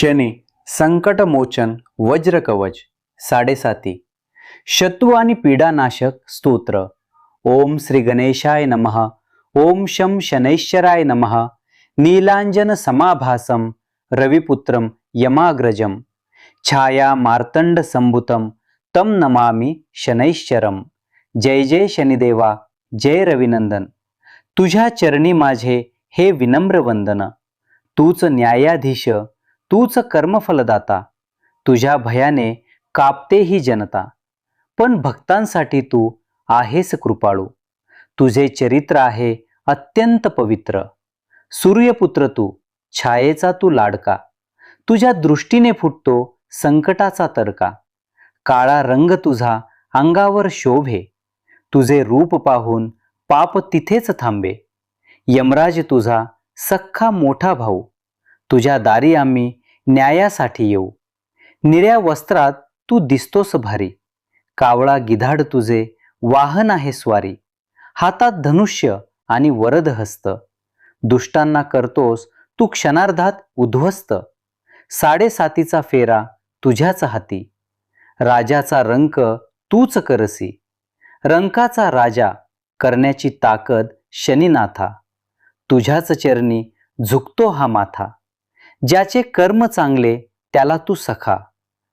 शनी संकटमोचन वज्रकवच साडेसाती. शत्रू आणि पीडानाशक स्तोत्र. ओम श्री गणेशाय नमः. ओम शं शनैश्चराय नमः. नीलांजन समाभासम रविपुत्रम यमाग्रजम. छाया मार्तंड संभुतम तम नमामि शनैश्चरम. जय जय शनिदेवा जय रविनंदन. तुझ्या चरणी माझे हे विनम्र वंदन. तूच न्यायाधीश तूच कर्मफलदाता. तुझ्या भयाने कापते ही जनता. पण भक्तांसाठी तू आहेस कृपाळू. तुझे चरित्र आहे अत्यंत पवित्र. सूर्यपुत्र तू छायेचा तू लाडका. तुझ्या दृष्टीने फुटतो संकटाचा तडका. काळा रंग तुझा अंगावर शोभे. तुझे रूप पाहून पाप तिथेच थांबे. यमराज तुझा सख्खा मोठा भाऊ. तुझ्या दारी आम्ही न्यायासाठी येऊ. निळ्या वस्त्रात तू दिसतोस भारी. कावळा गिधाड तुझे वाहन आहे स्वारी. हातात धनुष्य आणि वरद हस्त. दुष्टांना करतोस तू क्षणार्धात उद्ध्वस्त. साडेसातीचा फेरा तुझ्याच हाती. राजाचा रंक तूच करसी. रंकाचा राजा करण्याची ताकद शनीनाथा. तुझ्याच चरणी झुकतो हा माथा. ज्याचे कर्म चांगले त्याला तू सखा.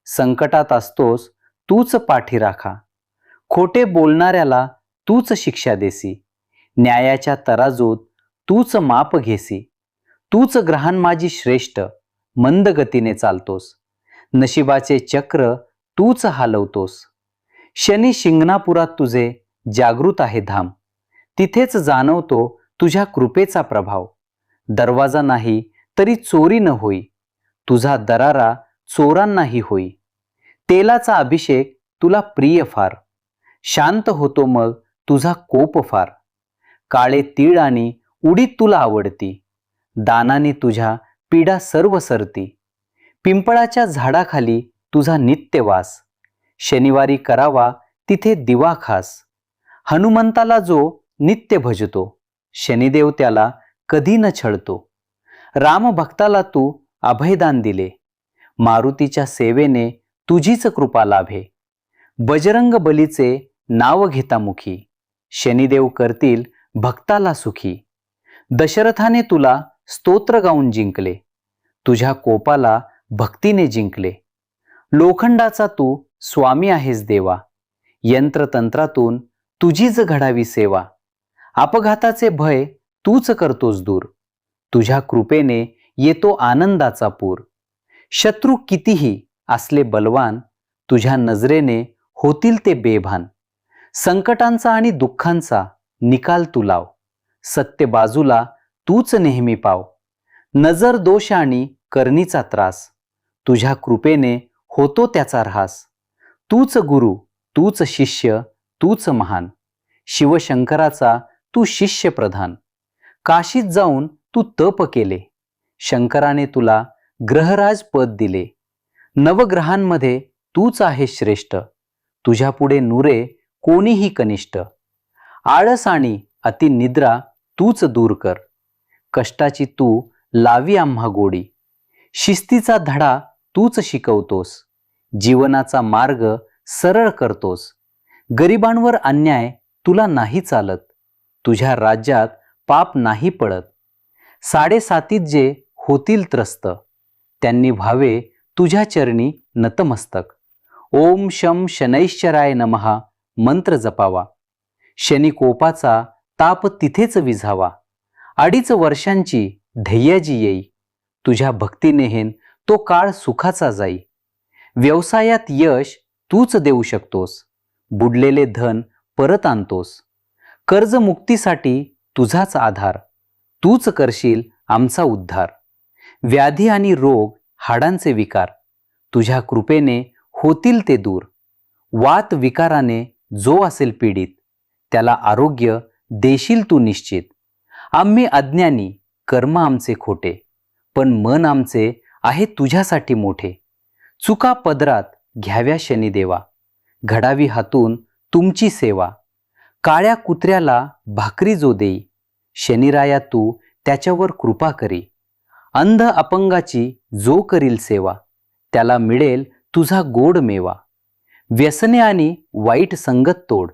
संकटात असतोस तूच पाठी राखा. खोटे बोलणाऱ्याला तूच शिक्षा देसी. न्यायाच्या तराजूत तूच माप घेसी. तूच ग्रहण माझी श्रेष्ठ मंद गतीने चालतोस. नशिबाचे चक्र तूच हालवतोस. शनी शिंगणापुरात तुझे जागृत आहे धाम. तिथेच जाणवतो तुझ्या कृपेचा प्रभाव. दरवाजा नाही तरी चोरी न होई. तुझा दरारा चोरांनाही होई. तेलाचा अभिषेक तुला प्रिय फार. शांत होतो मग तुझा कोप फार. काळे तीळ आणि उडीत तुला आवडती. दानाने तुझ्या पीडा सर्व सरती. पिंपळाच्या झाडाखाली तुझा नित्यवास शनिवारी करावा तिथे दिवा खास. हनुमंताला जो नित्य भजतो. शनिदेव त्याला कधी न छळतो. रामभक्ताला तू अभयदान दिले. मारुतीच्या सेवेने तुझीच कृपा लाभे. बजरंग बलीचे नाव घेता मुखी. शनिदेव करतील भक्ताला सुखी. दशरथाने तुला स्तोत्र गाऊन जिंकले. तुझ्या कोपाला भक्तीने जिंकले. लोखंडाचा तू स्वामी आहेस देवा. यंत्रतंत्रातून तुझीच घडावी सेवा. अपघाताचे भय तूच करतोस दूर. तुझ्या कृपेने येतो आनंदाचा पूर. शत्रू कितीही असले बलवान तुझ्या नजरेने होतील ते बेभान. संकटांचा आणि दुःखांचा निकाल तू लाव. सत्य बाजूला तूच नेहमी पाव. नजर दोष आणि करणीचा त्रास. तुझ्या कृपेने होतो त्याचा ऱ्हास. तूच गुरु तूच शिष्य तूच महान. शिवशंकराचा तू शिष्य प्रधान काशीत जाऊन तू तप केले. शंकराने तुला ग्रहराज पद दिले. नवग्रहांमध्ये तूच आहे श्रेष्ठ. तुझ्यापुढे नुरे कोणीही कनिष्ठ. आळस आणि अतिनिद्रा तूच दूर कर. कष्टाची तू लावी आम्हा गोडी. शिस्तीचा धडा तूच शिकवतोस. जीवनाचा मार्ग सरळ करतोस. गरिबांवर अन्याय तुला नाही चालत. तुझ्या राज्यात पाप नाही पडत. साडेसातीत जे होतील त्रस्त त्यांनी व्हावे तुझ्या चरणी नतमस्तक. ओम शम शनैश्चराय नमहा मंत्र जपावा. शनिकोपाचा ताप तिथेच विझावा. अडीच वर्षांची ध्येयाजी येई. तुझ्या भक्तीनेहेन तो काळ सुखाचा जाई. व्यवसायात यश तूच देऊ शकतोस. बुडलेले धन परत आणतोस. कर्जमुक्तीसाठी तुझाच आधार. तूच करशील आमचा उद्धार. व्याधी आणि रोग हाडांचे विकार. तुझ्या कृपेने होतील ते दूर. वात विकाराने जो असेल पीडित त्याला आरोग्य देशील तू निश्चित. आम्ही अज्ञानी कर्म आमचे खोटे पण मन आमचे आहे तुझ्यासाठी मोठे. चुका पदरात घ्याव्या शनिदेवा घडावी हातून तुमची सेवा. काळ्या कुत्र्याला भाकरी जो देई शनिराया तू त्याच्यावर कृपा करी. अंध अपंगाची जो करील सेवा त्याला मिळेल तुझा गोड मेवा. व्यसने आणि वाईट संगत तोड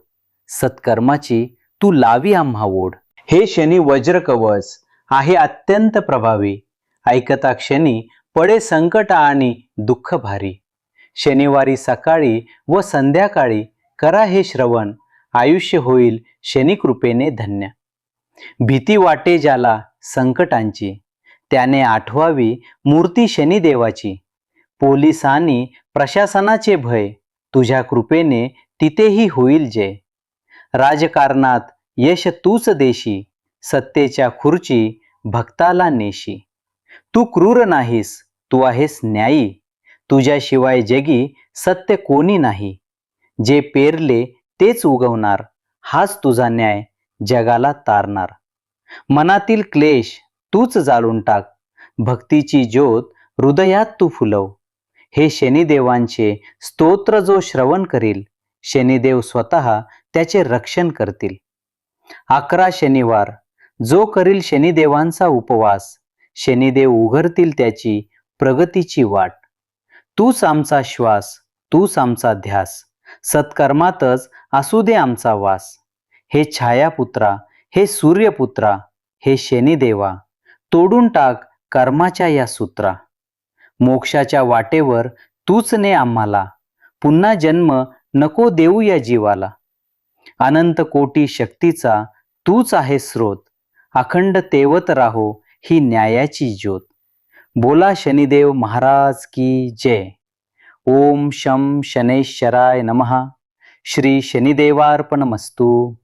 सत्कर्माची तू लावी आम्हा ओढ. हे शनी वज्र कवच आहे अत्यंत प्रभावी. ऐकता क्षणी पडे संकट आणि दुःख भारी. शनिवारी सकाळी व संध्याकाळी करा हे श्रवण आयुष्य होईल शनिकृपेने धन्य. भीती वाटे ज्याला संकटांची त्याने आठवावी मूर्ती शनिदेवाची. पोलिसांनी प्रशासनाचे भय तुझ्या कृपेने तिथेही होईल जय राजकारणात यश तूच देशी सत्तेच्या खुर्ची भक्ताला नेशी. तू क्रूर नाहीस तू आहेस न्यायी. तुझ्याशिवाय जगी सत्य कोणी नाही. जे पेरले तेच उगवणार हाच तुझा न्याय. जगाला तारणार. मनातील क्लेश तूच जाळून टाक. भक्तीची ज्योत हृदयात तू फुलव. हे शनिदेवांचे स्तोत्र जो श्रवण करील शनिदेव स्वतः त्याचे रक्षण करतील. अकरा शनिवार जो करील शनिदेवांचा उपवास शनिदेव उघडतील त्याची प्रगतीची वाट. तूच आमचा श्वास तूच आमचा ध्यास. सत्कर्मातच असू दे आमचा वास. हे छायापुत्रा हे सूर्यपुत्रा हे शनिदेवा तोडून टाक कर्माच्या या सूत्रा. मोक्षाच्या वाटेवर तूच ने आम्हाला पुन्हा जन्म नको देऊ या जीवाला. अनंत कोटी शक्तीचा तूच आहे स्रोत अखंड तेवत राहो ही न्यायाची ज्योत. बोला शनिदेव महाराज की जय. ओम शम शनेश्वराय नमः. श्री शनिदेवार्पणमस्तू.